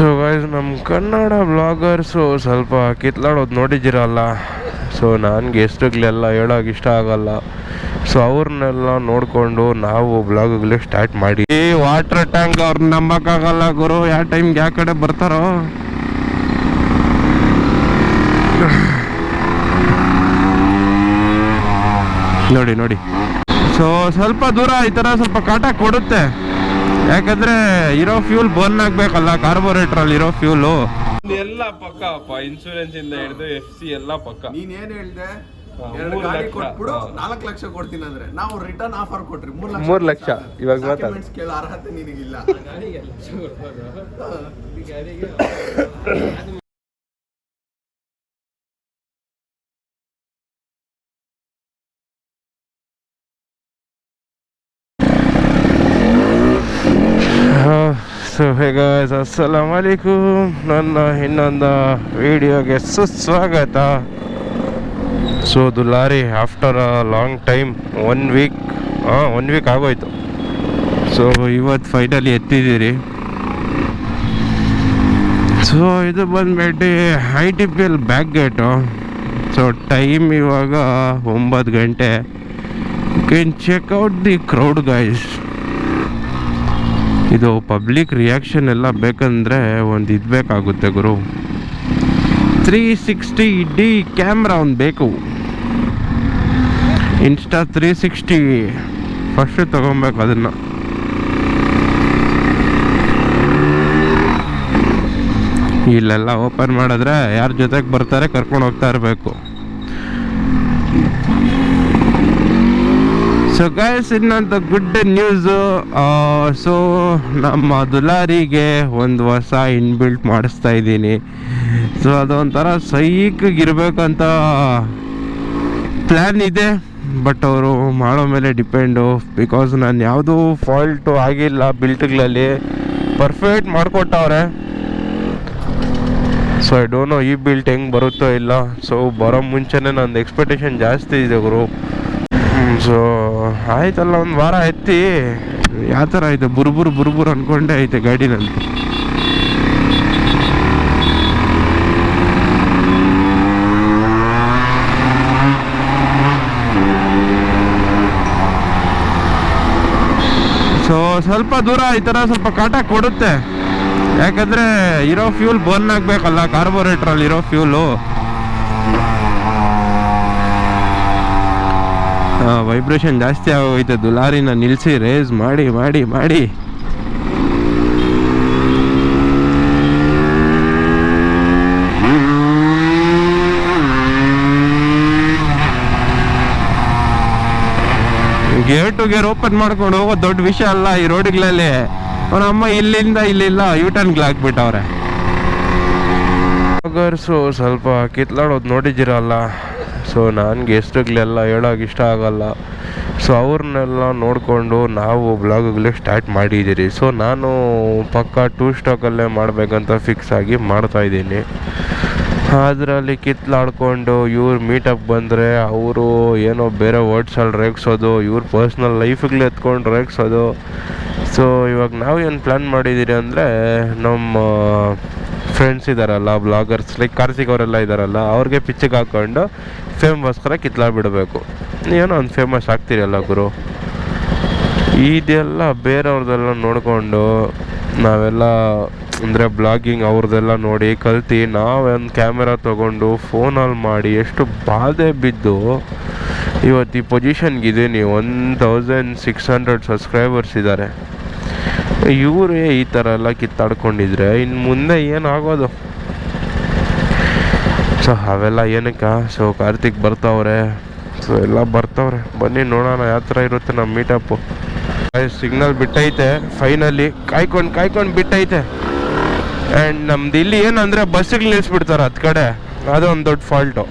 So guys ನಮ್ಮ Kannada bloggers ಸ್ವಲ್ಪ ಕಿತ್ಲಾಡೋದು ನೋಡಿದ್ದೀರಲ್ಲ? So ನನಗೆ ಎಷ್ಟುಗಳೆಲ್ಲ ಹೇಳೋಕೆ ಇಷ್ಟ ಆಗಲ್ಲ. ಸೊ ಅವ್ರನ್ನೆಲ್ಲ ನೋಡಿಕೊಂಡು ನಾವು ಬ್ಲಾಗ್ಗಳು ಸ್ಟಾರ್ಟ್ ಮಾಡಿ. ಈ ವಾಟರ್ ಟ್ಯಾಂಕ್ ಅವ್ರನ್ನ ನಂಬಕ್ಕಾಗಲ್ಲ ಗುರು. ಯಾವ ಟೈಮ್ಗೆ ಯಾವ ಕಡೆ ಬರ್ತಾರೋ? ನೋಡಿ ನೋಡಿ. ಸೊ ಸ್ವಲ್ಪ ದೂರ ಈ ಥರ ಸ್ವಲ್ಪ ಕಾಟ ಕೊಡುತ್ತೆ. ಯಾಕಂದ್ರೆ ಇರೋ ಫ್ಯೂಲ್ ಬರ್ನ್ ಆಗ್ಬೇಕಲ್ಲ ಕಾರ್ಬೋರೇಟರ್ ಅಲ್ಲಿ ಇರೋ ಫ್ಯೂಲ್ ಎಲ್ಲ ಪಕ್ಕ ಅಪ್ಪ ಇನ್ಶೂರೆನ್ಸ್ ಇಂದ ಹಿಡಿದು ಎಫ್ ಸಿ ಎಲ್ಲ ಪಕ್ಕ. ನೀನ್ ಏನ್ ಹೇಳ್ದೆ? ಎರಡು ಮೂರ್ ಗಾಡಿ ಲಕ್ಷ. ಕೊಟ್ಬಿಡು ನಾಲ್ಕು ಲಕ್ಷ ಕೊಡ್ತೀನಿ ಅಂದ್ರೆ. ನಾವು ರಿಟರ್ನ್ ಆಫರ್ ಕೊಟ್ರಿ ಮೂರ್ ಲಕ್ಷ. ಮೂರ್ ಲಕ್ಷ. ಇವಾಗ. ಡಾಕ್ಯುಮೆಂಟ್ಸ್ ಕೇಳೋ ಅರ್ಹತೆ ನಿನಗಿಲ್ಲ. ಸೊ ಹೇಗ ಅಸ್ಸಲಾಮ್ ಅಲೈಕುಮ್ ನನ್ನ ಇನ್ನೊಂದು ವಿಡಿಯೋಗೆ ಸುಸ್ವಾಗತ. ಸೊ ಅದು lorry after a long time one week ಹಾಂ ಒನ್ ವೀಕ್ ಆಗೋಯ್ತು. ಸೊ ಇವತ್ತು ಫೈನಲಿ ಎತ್ತಿದ್ದೀರಿ. ಸೊ ಇದು ಬಂದ್ಬಿಟ್ಟು I T P L back gate so time ಇವಾಗ ಒಂಬತ್ತು ಗಂಟೆ. You can check out the crowd guys ಇದು ಪಬ್ಲಿಕ್ ರಿಯಾಕ್ಷನ್ ಎಲ್ಲ ಬೇಕಂದ್ರೆ ಒಂದು ಇದು ಬೇಕಾಗುತ್ತೆ ಗುರು. ತ್ರೀ ಸಿಕ್ಸ್ಟಿ ಡಿ ಕ್ಯಾಮ್ರಾ ಒಂದು ಬೇಕು. ಇನ್ಸ್ಟಾ ತ್ರೀ ಸಿಕ್ಸ್ಟಿ ಫಸ್ಟ್ ತಗೊಬೇಕು ಅದನ್ನು. ಇಲ್ಲೆಲ್ಲ ಓಪನ್ ಮಾಡಿದ್ರೆ ಯಾರ ಜೊತೆಗೆ ಬರ್ತಾರೆ ಕರ್ಕೊಂಡು ಹೋಗ್ತಾ ಇರಬೇಕು. ಸೊ ಗೈಸ್ ಇನ್ನೊಂದು ಗುಡ್ ನ್ಯೂಸು ಸೊ ನಮ್ಮ ದುಲಾರಿಗೆ ಒಂದು ಹೊಸ ಇನ್ಬಿಲ್ಟ್ ಮಾಡಿಸ್ತಾ ಇದ್ದೀನಿ. ಸೊ ಅದೊಂಥರ ಇರಬೇಕಂತ ಪ್ಲ್ಯಾನ್ ಇದೆ. ಬಟ್ ಅವರು ಮಾಡೋ ಮೇಲೆ ಡಿಪೆಂಡು ಬಿಕಾಸ್ ನಾನು ಯಾವುದೂ ಫಾಲ್ಟು ಆಗಿಲ್ಲ ಬಿಲ್ಟ್ಗಳಲ್ಲಿ ಪರ್ಫೆಕ್ಟ್ ಮಾಡಿಕೊಟ್ಟವ್ರೆ. ಸೊ ಐ ಡೋಂಟ್ ನೋ ಈ ಬಿಲ್ಟ್ ಹೆಂಗೆ ಬರುತ್ತೋ ಇಲ್ಲ. ಸೊ ಬರೋ ಮುಂಚೆನೇ ನಂದು ಎಕ್ಸ್ಪೆಕ್ಟೇಷನ್ ಜಾಸ್ತಿ ಇದೆ ಗುರು. ಸೊ ಆಯ್ತಲ್ಲ, ಒಂದು ವಾರ ಎತ್ತಿ. ಯಾವ ಥರ ಆಯಿತು? ಬುರುಬುರು ಬುರುಬುರು ಅಂದ್ಕೊಂಡೆ ಐತೆ ಗಾಡಿನಲ್ಲಿ. ಸೊ ಸ್ವಲ್ಪ ದೂರ ಈ ಥರ ಸ್ವಲ್ಪ ಕಾಟ ಕೊಡುತ್ತೆ. ಯಾಕಂದರೆ, ಇರೋ ಫ್ಯೂಲ್ ಬರ್ನ್ ಆಗಬೇಕಲ್ಲ ಕಾರ್ಬೋರೇಟ್ರಲ್ಲಿ ಇರೋ ಫ್ಯೂಲು ವೈಬ್ರೇಷನ್ ಜಾಸ್ತಿ ಆಗೋಯ್ತು ದುಲಾರಿನ ನಿಲ್ಲಿಸಿ ರೇಸ್ ಮಾಡಿ ಮಾಡಿ ಮಾಡಿ. ಗೇರ್ ಟು ಗೇರ್ ಓಪನ್ ಮಾಡ್ಕೊಂಡು ಹೋಗೋ ದೊಡ್ಡ ವಿಷಯ ಅಲ್ಲ ಈ ರೋಡ್ಗಳಲ್ಲಿ. ಅವ್ರ ಅಮ್ಮ ಇಲ್ಲಿಂದ ಇಲ್ಲಿಲ್ಲ ಯೂಟರ್ನ್ಗಳು ಹಾಕ್ಬಿಟ್ಟವ್ರೆ ಸ್ವಲ್ಪ ಕಿತ್ಲಾಡೋದು ನೋಡಿದ್ದೀರಲ್ಲ. ಸೊ ನನಗೆ ಎಷ್ಟುಗಳೆಲ್ಲ ಹೇಳೋಕೆ ಇಷ್ಟ ಆಗಲ್ಲ. ಸೊ ಅವ್ರನ್ನೆಲ್ಲ ನೋಡಿಕೊಂಡು ನಾವು ಬ್ಲಾಗ್ಗಳು ಸ್ಟಾರ್ಟ್ ಮಾಡಿದ್ದೀರಿ. ಸೊ ನಾನು ಪಕ್ಕ ಟೂ ಸ್ಟಾಕಲ್ಲೇ ಮಾಡಬೇಕಂತ ಫಿಕ್ಸ್ ಆಗಿ ಮಾಡ್ತಾ ಇದ್ದೀನಿ. ಅದರಲ್ಲಿ ಕಿತ್ಲಾಡ್ಕೊಂಡು ಇವ್ರು ಮೀಟಪ್ ಬಂದರೆ ಅವರು ಏನೋ ಬೇರೆ ವರ್ಡ್ಸಲ್ಲಿ ರೇಗಿಸೋದು, ಇವ್ರ ಪರ್ಸ್ನಲ್ ಲೈಫ್ಗಳು ಎತ್ಕೊಂಡು ರೇಗ್ಸೋದು. ಸೊ ಇವಾಗ ನಾವು ಏನು ಪ್ಲ್ಯಾನ್ ಮಾಡಿದ್ದೀರಿ ಅಂದರೆ ನಮ್ಮ ಫ್ರೆಂಡ್ಸ್ ಇದ್ದಾರಲ್ಲ ಬ್ಲಾಗರ್ಸ್ ಲೈಕ್ ಕಾರ್ತಿಕ್ ಅವರೆಲ್ಲ ಇದ್ದಾರಲ್ಲ ಅವ್ರಿಗೆ ಪಿಚ್ಚಿಗೆ ಹಾಕ್ಕೊಂಡು ಫೇಮಸ್ಕರ ಕಿತ್ಲಾಡ್ಬಿಡಬೇಕು. ಏನೋ ಒಂದು ಫೇಮಸ್ ಆಗ್ತೀರಲ್ಲ ಗುರು. ಇದೆಲ್ಲ ಬೇರೆಯವ್ರದ್ದೆಲ್ಲ ನೋಡಿಕೊಂಡು ನಾವೆಲ್ಲ ಅಂದರೆ ಬ್ಲಾಗಿಂಗ್ ಅವ್ರದ್ದೆಲ್ಲ ನೋಡಿ ಕಲ್ತು ನಾವೊಂದು ಕ್ಯಾಮೆರಾ ತೊಗೊಂಡು ಫೋನಲ್ಲಿ ಮಾಡಿ ಎಷ್ಟು ಬಾಧೆ ಬಿದ್ದು ಇವತ್ತು ಈ ಪೊಸಿಷನ್ಗಿದ್ದೀನಿ one thousand six hundred subscribers ಇದ್ದಾರೆ. ಇವರೇ ಈ ಥರ ಎಲ್ಲ ಕಿತ್ತಾಡ್ಕೊಂಡಿದ್ರೆ ಇನ್ನು ಮುಂದೆ ಏನಾಗೋದು? ಸೊ ಅವೆಲ್ಲ ಏನಕ್ಕ? ಸೊ ಕಾರ್ತಿಕ್ ಬರ್ತಾವ್ರೆ. ಸೊ ಎಲ್ಲ ಬರ್ತಾವ್ರೆ. ಬನ್ನಿ ನೋಡೋಣ ಯಾವ ಥರ ಇರುತ್ತೆ ನಮ್ಮ ಮೀಟಪ್ಪು ಸಿಗ್ನಲ್ ಬಿಟ್ಟೈತೆ. ಫೈನಲಿ ಕಾಯ್ಕೊಂಡು ಕಾಯ್ಕೊಂಡು ಬಿಟ್ಟೈತೆ. ಆ್ಯಂಡ್ ನಮ್ದು ಇಲ್ಲಿ ಏನಂದರೆ ಬಸ್ಸಿಗೆ ನಿಲ್ಲಿಸ್ಬಿಡ್ತಾರೆ ಹತ್ತು ಕಡೆ. ಅದೊಂದು ದೊಡ್ಡ ಫಾಲ್ಟು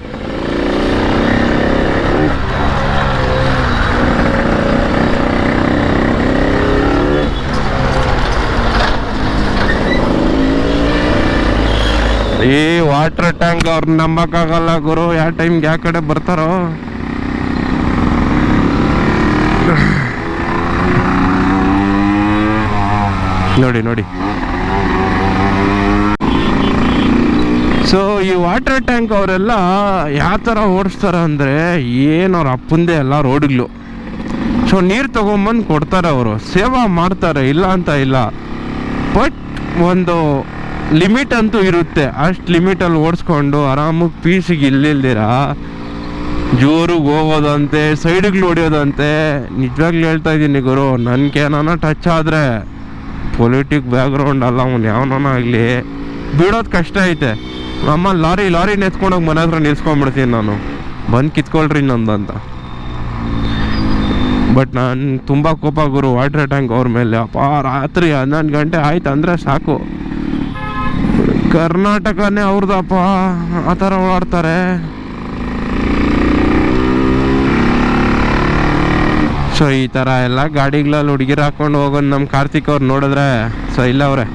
ಈ ವಾಟರ್ ಟ್ಯಾಂಕ್ ಅವ್ರನ್ನ ನಂಬಕ್ಕಾಗಲ್ಲ ಗುರು, ಯಾವ ಟೈಮ್ಗೆ ಯಾವ ಕಡೆ ಬರ್ತಾರೋ? ನೋಡಿ ನೋಡಿ. ಸೊ ಈ ವಾಟರ್ ಟ್ಯಾಂಕ್ ಅವರೆಲ್ಲ ಯಾವ ಥರ ಓಡಿಸ್ತಾರ ಅಂದರೆ, ಏನು ಅವ್ರ ಅಪ್ಪಂದೇ ಎಲ್ಲ ರೋಡ್ಗಳು. ಸೊ ನೀರು ತೊಗೊಂಬಂದು ಕೊಡ್ತಾರೆ ಅವರು. ಸೇವಾ ಮಾಡ್ತಾರೆ, ಇಲ್ಲ ಅಂತ ಇಲ್ಲ. ಬಟ್ ಒಂದು ಲಿಮಿಟ್ ಅಂತೂ ಇರುತ್ತೆ. ಅಷ್ಟು ಲಿಮಿಟಲ್ಲಿ ಓಡಿಸ್ಕೊಂಡು ಆರಾಮಾಗಿ ಪೀಸಿಗೆ ಇಲ್ಲಿಲ್ದಿರ? ಜೋರಿಗೆ ಹೋಗೋದಂತೆ ಸೈಡಿಗೆ ಹೊಡಿಯೋದಂತೆ ನಿಜವಾಗ್ಲೂ ಹೇಳ್ತಾ ಇದ್ದೀನಿ ಗುರು ನನಗೇನಾನ ಟಚ್ ಆದರೆ ಪೊಲಿಟಿಕ್ ಬ್ಯಾಕ್ಗ್ರೌಂಡ್ ಅಲ್ಲ, ಅವ್ನು ಯಾವನಾನ ಆಗಲಿ. ಬಿಡೋದು ಕಷ್ಟ ಐತೆ. ನಮ್ಮ ಲಾರಿ ಲಾರಿ ನೆತ್ಕೊಂಡೋಗಿ ಮನೆ ಹತ್ರ ನಿಲ್ಸ್ಕೊಂಡ್ಬಿಡ್ತೀನಿ ನಾನು. ಬಂದು ಕಿತ್ಕೊಳ್ರಿ ನಂದಂತ. ಬಟ್ ನಾನು ತುಂಬ ಕೋಪ ಗುರು ವಾಟರ್ ಟ್ಯಾಂಕ್ ಅವ್ರ ಮೇಲೆ. ಅಪ್ಪ, ರಾತ್ರಿ ಹನ್ನೊಂದು ಗಂಟೆ ಆಯ್ತು ಅಂದರೆ ಸಾಕು. ಕರ್ನಾಟಕನೇ ಅವ್ರದಪ್ಪ, ಆ ಥರ ಓಡಾಡ್ತಾರೆ. ಸೊ ಈ ಥರ ಎಲ್ಲ ಗಾಡಿಗಳಲ್ಲಿ ಹುಡುಗಿರು ಹಾಕೊಂಡು ಹೋಗೋದು ನಮ್ಮ ಕಾರ್ತಿಕ್ ಅವ್ರು ನೋಡಿದ್ರೆ ಸೊ ಇಲ್ಲ ಅವ್ರೆ.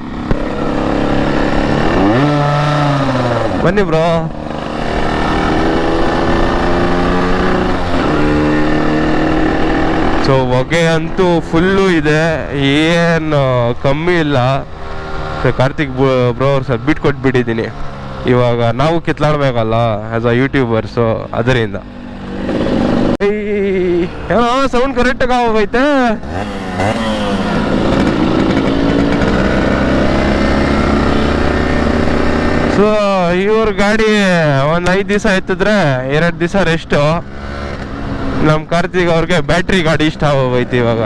ಬನ್ನಿ ಬ್ರೋ. ಸೊ ಹೊಗೆ ಅಂತೂ ಫುಲ್ಲು ಇದೆ, ಏನು ಕಮ್ಮಿ ಇಲ್ಲ. ಸೊ ಕಾರ್ತಿಕ್ ಬ್ರೋ ಅವ್ರು ಸ್ವಲ್ಪ ಬಿಟ್ಟು ಕೊಟ್ಬಿಟ್ಟಿದ್ದೀನಿ ಇವಾಗ ನಾವು ಕಿತ್ಲಾಡ್ಬೇಕಲ್ಲ ಆ್ಯಸ್ ಅ ಯೂಟ್ಯೂಬರ್ಸು ಅದರಿಂದ. ಸೌಂಡ್ ಕರೆಕ್ಟಾಗಿ ಆಗೋಗೈತೆ? ಸೊ ಇವ್ರ ಗಾಡಿ ಒಂದು ಐದು ದಿವಸ ಎತ್ತಿದ್ರೆ ಎರಡು ದಿವಸ ರೆಸ್ಟು ನಮ್ಮ ಕಾರ್ತಿಕ್ ಅವ್ರಿಗೆ ಬ್ಯಾಟ್ರಿ ಗಾಡಿ ಇಷ್ಟ ಆಗೋಗೈತೆ ಇವಾಗ.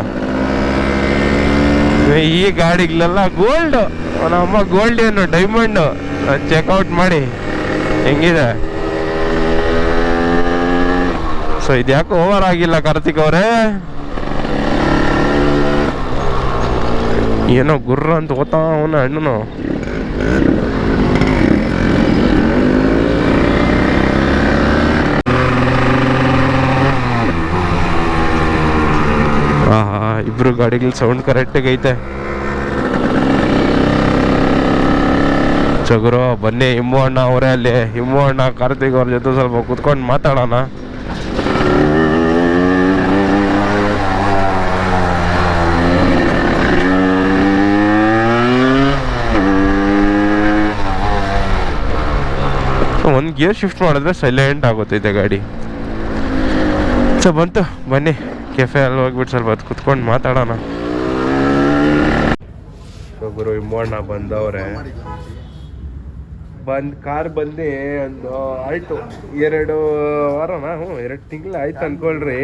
ಈ ಗಾಡಿಗಳೆಲ್ಲ ಗೋಲ್ಡ್ ನಮ್ಮ ಗೋಲ್ಡ್ ಏನು ಡೈಮಂಡು ಚೆಕ್ಔಟ್ ಮಾಡಿ ಹೆಂಗಿದೆ? ಸೊ ಇದ್ಯಾಕೋ ಓವರ್ ಆಗಿಲ್ಲ ಕಾರ್ತಿಕ್ ಅವರೇ? ಏನೋ ಗುರ್ರ ಅಂತ ಓದ್ತಾ ಅವನ ಹಣ್ಣು ಇಬ್ರು ಗಾಡಿಗಳ ಸೌಂಡ್ ಕರೆಕ್ಟಾಗಿ ಐತೆ ಚಗುರು ಬನ್ನಿ ಇಮ್ಮು ಅಣ್ಣ ಅವರೇ ಅಲ್ಲಿ. ಇಮ್ಮು ಅಣ್ಣ ಕಾರ್ತಿಕ್ ಅವ್ರ ಜೊತೆ ಸ್ವಲ್ಪ ಕುತ್ಕೊಂಡು ಮಾತಾಡೋಣ. ಒಂದು ಗೇರ್ ಶಿಫ್ಟ್ ಮಾಡಿದ್ರೆ ಸೈಲೆಂಟ್ ಆಗುತ್ತೈತೆ ಗಾಡಿ. ಸೊ ಬಂತು. ಬನ್ನಿ. ಕೆಫೆ ಅಲ್ಲಿ ಹೋಗ್ಬಿಟ್ಟು ಸ್ವಲ್ಪ ಅದು ಕುತ್ಕೊಂಡು ಮಾತಾಡೋಣ. ಒಬ್ಬರು ಇಮ್ಮಣ್ಣ ಬಂದವ್ರೆ. ಬಂದು ಕಾರ್ ಬಂದು ಒಂದು ಆಯ್ತು. ಎರಡು ವಾರ ಹ್ಞೂ ಎರಡು ತಿಂಗಳು ಆಯ್ತು ಅನ್ಕೊಳ್ರಿ.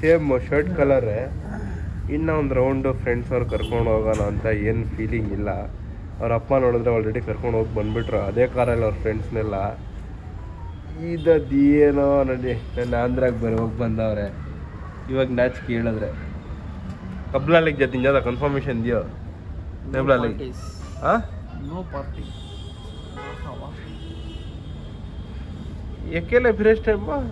Same shirt colour. ಇನ್ನೂ ಒಂದು ರೌಂಡು ಫ್ರೆಂಡ್ಸ್ ಅವ್ರು ಕರ್ಕೊಂಡು ಹೋಗೋಣ ಅಂತ ಏನು ಫೀಲಿಂಗ್ ಇಲ್ಲ. ಅವ್ರ ಅಪ್ಪ ನೋಡಿದ್ರೆ ಆಲ್ರೆಡಿ ಕರ್ಕೊಂಡು ಹೋಗಿ ಬಂದುಬಿಟ್ರು. ಅದೇ ಕಾರಲ್ಲಿ ಅವ್ರ ಫ್ರೆಂಡ್ಸ್ನೆಲ್ಲ ಏನೋ ನೋಡಿ ನನ್ನ ಆಂಧ್ರಾಗ ಬರೀ ಹೋಗಿ ಬಂದವ್ರೆ. ಇವಾಗ ನ್ಯಾಚ್ ಕೇಳಿದ್ರೆ. ಕಬ್ಲಾಲಿಗೆ ಜೊತೆ ಕನ್ಫರ್ಮೇಶನ್ ಇದೆಯೋ? ಕಬ್ಲಾಲಿಗೆ? ಹಾಂ ನೋ ಪಾರ್ಟಿ अकेले फिर इस टाइम में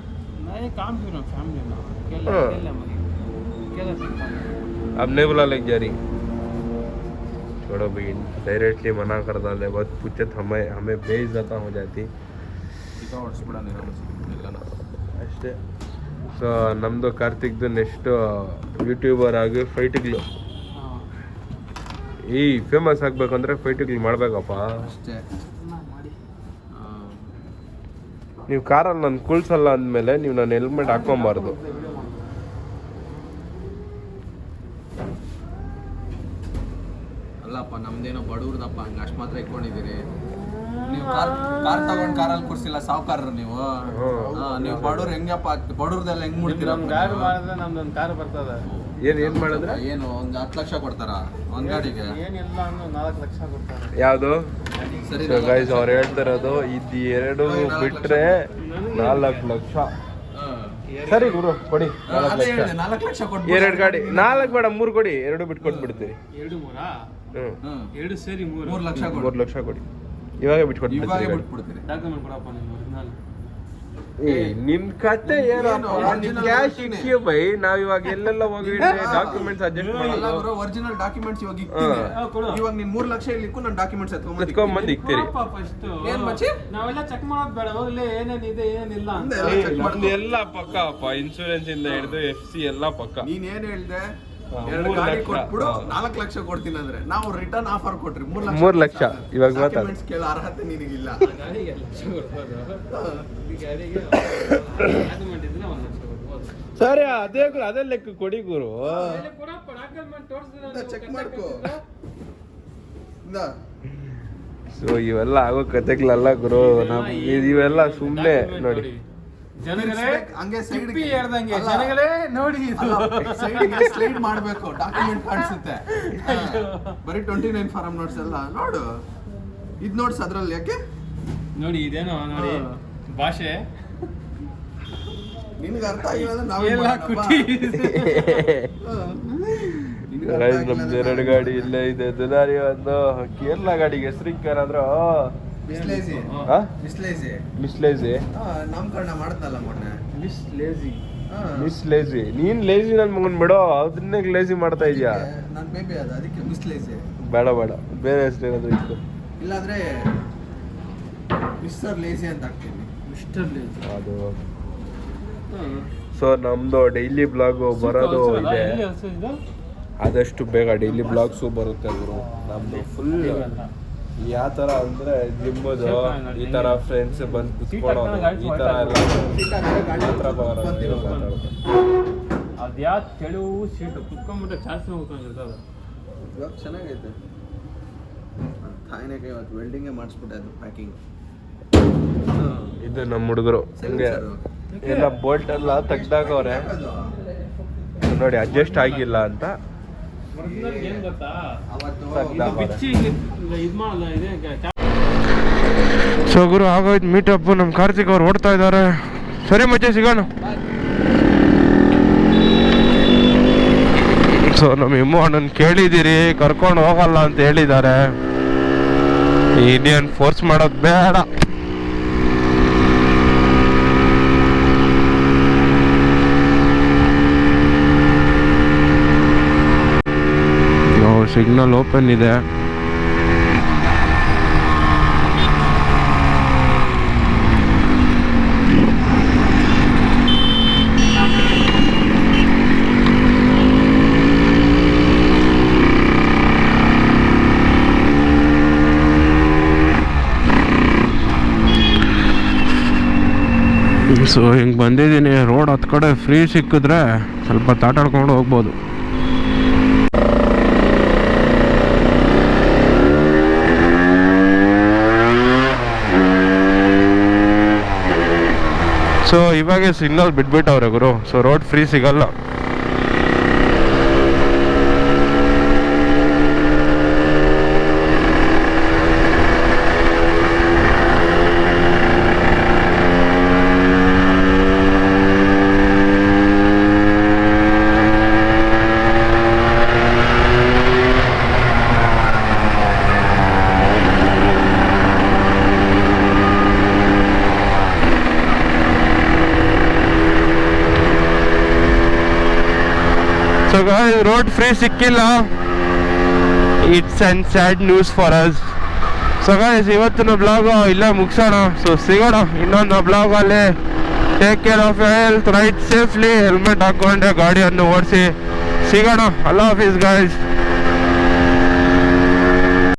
नहीं काम क्यों ना फैमिली में अकेले हाँ। अकेले मरी अकेले सिर्फ अब नहीं बुला लेके जा रही छोड़ो भाई डायरेक्टली मना कर डाले बहुत पूछत हमें हमें बेइज्जता हो जाती ಅಷ್ಟೇ ಸೊ ನಮ್ಮದು ಕಾರ್ತಿಕ್ದು ನೆಕ್ಸ್ಟ್ ಯೂಟ್ಯೂಬರ್ ಆಗಿ ಫೈಟ್ಗಳು ಈ ಫೇಮಸ್ ಆಗ್ಬೇಕಂದ್ರೆ ಫೈಟ್ಗಳು ಮಾಡ್ಬೇಕಪ್ಪ ಅಷ್ಟೇ ಮಾಡಿ ನೀವು ಕಾರಲ್ಲಿ ನಾನು ಕುಳ್ಸಲ್ಲ ಅಂದಮೇಲೆ ನೀವು ನಾನು ಹೆಲ್ಮೆಟ್ ಹಾಕ್ಕೊಬಾರ್ದು. ಅಲ್ಲಪ್ಪ ನಮ್ದೇನೋ ಬಡವ್ರದಪ್ಪ ಹಂಗ ಅಷ್ಟು ಮಾತ್ರ ಇಟ್ಕೊಂಡಿದ್ದೀರಿ. ನೀವು ಕಾರ್ ಕಾರ್ ತಗೊಂಡ್ ಕಾರಲ್ಲಿ ಕೊಡ್ಸಿಲ್ಲ ಸಾವುಕಾರರು ನೀವು. ಹಾ, ನೀವು ಬಡವ್ರು ಹೆಂಗಪ್ಪ ಬಡವ್ರದೆಲ್ಲ ಹೆಂಗ್ ಮುಡ್ತೀರ ಗಾಡಿ ಮಾಡಿದ್ರೆ ನಮ್ದೊಂದು ಕಾರ್ ಬರ್ತದ. ಏನು ಏನು ಮಾಡಿದ್ರೆ? ಏನು ಒಂದ್ ಹತ್ತು ಲಕ್ಷ ಕೊಡ್ತಾರ ಒಂದ್ ಗಾಡಿಗೆ? ಏನಿಲ್ಲ ಅನ್ನೋ ನಾಲ್ಕು ಲಕ್ಷ ಕೊಡ್ತಾರೆ. ಯಾವುದು? ಸರಿ ಸೊ ಗೈಸ್ ಅವ್ರು ಹೇಳ್ತಿರೋದು ಇದು ಎರಡು ಬಿಟ್ರೆ ನಾಲ್ಕು ಲಕ್ಷ. ಸರಿ ಗುರು ಕೊಡಿ. ನಾಲ್ಕು ಲಕ್ಷ. ಎರಡು ಗಾಡಿ ನಾಲ್ಕು ಬೇಡ ಮೂರು ಕೊಡಿ. ಎರಡು ಬಿಟ್ಟು ಕೊಟ್ಬಿಡ್ತೀರಿ ಎರಡು ಮೂರಾ? ಹ್ಞೂ ಹ್ಮ್ ಎರಡು ಸೇರಿ ಮೂರು. ಲಕ್ಷ ಕೊಡು. ಮೂರು ಲಕ್ಷ ಕೊಡಿ. ಇವಾಗ ಬಿಟ್ಕೊಟ್ಬಿಡ್ತೀರಿ ಇವಾಗ. ಬಿಟ್ಬಿಡ್ತೀರಿ. ಡಾಕ್ಯುಮೆಂಟ್ ಕೊಡಪ್ಪ ನಿಮ್ಮ ಒರಿಜಿನಲ್ ಏ, ನಿನ್ ಕತೆ ಏನಪ್ಪ? ಏನು? ನಿನ್ ಕ್ಯಾಶ್ ಇಕ್ಕಿಯ ಬೈ ನಾವ್ ಇವಾಗ ಎಲ್ಲೆಲ್ಲ ಹೋಗಿ ಡಾಕ್ಯುಮೆಂಟ್ಸ್ ಅಡ್ಜಸ್ಟ್ ಮಾಡೋದು ಒರಿಜಿನಲ್ ಡಾಕ್ಯುಮೆಂಟ್ಸ್ ಇವಾಗ ಇಕ್ತೀನಿ ಇವಾಗ ನೀನ್ ಮೂರ್ ಲಕ್ಷ ಇಲ್ಲಿ ನನ್ ಡಾಕ್ಯುಮೆಂಟ್ಸ್ ಎತ್ಕೊಂಡ್ ಎತ್ಕೊಂಬಂದು ಇಕ್ತೀರಿ ಫಸ್ಟ್ ಏನ್ ಮಚ್ಚಿ? ನಾವೆಲ್ಲ ಚೆಕ್ ಮಾಡೋದು ಬೇಡ. ಹೋಗ್ಲಿ ಏನಿಲ್ಲ ಎಲ್ಲ check ಮಾಡ್ಕೊ. ಎಲ್ಲ ಪಕ್ಕ ಅಪ್ಪ. ಇನ್ಶೂರೆನ್ಸ್ ಇಂದ ಹಿಡಿದು ಎಫ್ ಸಿ ಎಲ್ಲ ಪಕ್ಕ. ನೀನ್ ಏನ್ ಹೇಳ್ದೆ? ಎರಡು ಗಾಡಿ. ಕೊಟ್ಬಿಡು ನಾಲ್ಕು ಲಕ್ಷ ಕೊಡ್ತೀನಿ ಅಂದ್ರೆ ನಾವು ರಿಟರ್ನ್ ಆಫರ್ ಕೊಟ್ರಿ. ಮೂರ್ ಲಕ್ಷ ಮೂರ್ ಲಕ್ಷ. ಇವಾಗ ಮಾತಾಡು. Documents ಕೇಳೋ ಅರ್ಹತೆ ನಿನಗಿಲ್ಲ. ಸರಿ ಅದೇ ಗುರು ಅದೇ ಲೆಕ್ಕ ಕೊಡಿ ಗುರು. ಚೆಕ್ ಮಾಡ್ಕೋ. ಸೊ ಇವೆಲ್ಲ ಆಗೋ ಕತೆಗಳಲ್ಲ ಗುರು. ನಮ್ ಇವೆಲ್ಲ ಸುಮ್ಮನೆ ನೋಡಿ. ಜನಗಳೇ ಹಂಗೆ ಸೈಡ್ ಹೇಳ್ದಂಗೆ. ಜನಗಳೇ ನೋಡಿ ಇದು. ಸೈಡ್ಗೆ ಸ್ಲೈಡ್ ಮಾಡ್ಬೇಕು ಡಾಕ್ಯುಮೆಂಟ್ ಕಾಣಿಸುತ್ತೆ. ಬರೀ ಟ್ವೆಂಟಿ ನೈನ್ ಫಾರಂ ನೋಟ್ಸ್ ಎಲ್ಲ ನೋಡು. ಇದು ನೋಟ್ಸ್ ಅದ್ರಲ್ಲಿ ಯಾಕೆ? ನೋಡಿ ಇದೇನೋ ನೋಡಿ ಭಾಷೆ. ನಿನ್ಗೆ ಅರ್ಥ ಆಗಿಲ್ಲ ಅಂದ್ರೆ ನಾವೇ ಎಲ್ಲ ಮಾಡೋಣಪ್ಪ. ಕುಟಿ. ನಮ್ದು ಎರಡು ಗಾಡಿ ಇಲ್ಲೇ ಇದೆ ದುಲಾರಿ ಒಂದು ಕೇರಳ ಗಾಡಿಗೆ ಹೆಸರಿಗೆ ಆದ್ರೂ ಮಿಸ್ ಲೇಜಿ ನಾಮಕರಣ ಮಾಡ್ದಲ್ಲ ಮೊನ್ನೆ. Miss lazy. ಮಿಸ್ ಲೇಜಿ ನೀನ್ ಲೇಜಿ ನನ್ ಮಗನ್ ಬಿಡೋ ಅದನ್ನೇ ಲೇಜಿ ಮಾಡ್ತಾ ಇದೀಯಾ? ಅದಕ್ಕೆ ನನ್ ಬೇಬಿ ಅದು ಅದಕ್ಕೆ ಮಿಸ್ಲೇಜಿ. ಬೇಡ ಬೇಡ. ಬೇರೆ ಹೆಸರು ಏನಾದ್ರು ಇತ್ತು. ಇಲ್ಲಾಂದ್ರೆ ಮಿಸ್ಟರ್ ಲೇಜಿ ಅಂತ ಹಾಕ್ತೀನಿ. ಮಿಸ್ಟರ್ ಲೇಜಿ ಅದು. ಸೊ ನಮ್ದು ಡೈಲಿ ಬ್ಲಾಗ್ ಬರೋದು ಇದು. ಆದಷ್ಟು ಬೇಗ ಡೈಲಿ ಬ್ಲಾಗ್ಸು ಬರುತ್ತೆ ಗುರು ನಮ್ದು ಫುಲ್ ಯಾವ ತರ ಅಂದ್ರೆ ಜಿಮ್ಮದು ಈ ತರ ಫ್ರೆಂಡ್ಸ್ ಬಂದು ಕುತ್ಕೊಳ್ಳೋದು ಈ ತರ ಎಲ್ಲ ಹತ್ರ ಬರೋದು. ಅದ್ಯಾ ತೆಳು ಸೀಟು ಕುತ್ಕೊಂಡ್ಬಿಟ್ರೆ ಚಾನ್ಸ್ ಹೋಗ್ಕೊಂಡಿರ್ತದ ಇವಾಗ ಚೆನ್ನಾಗೈತೆ. ತಾಯಿನಾಗ ಇವತ್ತು ವೆಲ್ಡಿಂಗೇ ಮಾಡಿಸ್ಬಿಟ್ಟೆ ಅದು ಪ್ಯಾಕಿಂಗ್ ಇದು ನಮ್ಮ ಹುಡುಗರು. ಹಂಗೆ ಎಲ್ಲ ಬೋಲ್ಟ್ ಎಲ್ಲ ತೆಗ್ದಾಗವ್ರೆ. ನೋಡಿ ಅಡ್ಜಸ್ಟ್ ಆಗಿಲ್ಲ ಅಂತ. ಏನ್ ಗೊತ್ತಾ? ಅವತ್ತು ತೆಗ್ದಾಕವ್ರೆ. ಬಿಚ್ಚಿ ಇದು ಮಾಡಲ್ಲ ಇದೆ ಸೊ ಗುರು ಆಗೋಯ್ತು ಅಪ್ ನಮ್ಮ ಕಾರ್ತಿಕ್ ಅವ್ರು ಓಡ್ತಾ ಇದ್ದಾರೆ. ಸರಿ ಮಚ್ಚೆ ಸಿಗೋಣ. ಸೊ ನಮ್ಮ ಇಮ್ಮ ಅಣ್ಣನ್ ಕೇಳಿದಿರಿ ಕರ್ಕೊಂಡು ಹೋಗಲ್ಲ ಅಂತ ಹೇಳಿದ್ದಾರೆ. ಇಂಡಿಯನ್ ಫೋರ್ಸ್ ಮಾಡೋದು ಬೇಡ. ಸಿಗ್ನಲ್ ಓಪನ್ ಇದೆ. ಸೊ ಹಿಂಗೆ ಬಂದಿದ್ದೀನಿ ರೋಡ್ ಹತ್ತು ಕಡೆ ಫ್ರೀ ಸಿಕ್ಕಿದ್ರೆ ಸ್ವಲ್ಪ ತಾಟಾಡ್ಕೊಂಡು ಹೋಗ್ಬೋದು. ಸೊ ಇವಾಗ ಸಿಗ್ನಲ್ ಬಿಟ್ಬಿಟ್ಟವ್ರೆ ಗುರು. ಸೊ ರೋಡ್ ಫ್ರೀ ಸಿಗಲ್ಲ. ಸೊ ರೋಡ್ ಫ್ರೀ ಸಿಕ್ಕಿಲ್ಲ it's and sad news for us so guys ಇವತ್ತಿನ ಬ್ಲಾಗ್ ಇಲ್ಲೇ ಮುಗಿಸೋಣ. ಸೊ ಸಿಗೋಣ. ಇನ್ನೊಂದು ಬ್ಲಾಗಲ್ಲಿ take care of health ride safely helmet ಹಾಕ್ಕೊಂಡೆ ಗಾಡಿಯನ್ನು ಓಡಿಸಿ. ಸಿಗೋಣ. ಅಲ್ಲ ಆಫೀಸ್ ಗಾಯ್ಸ್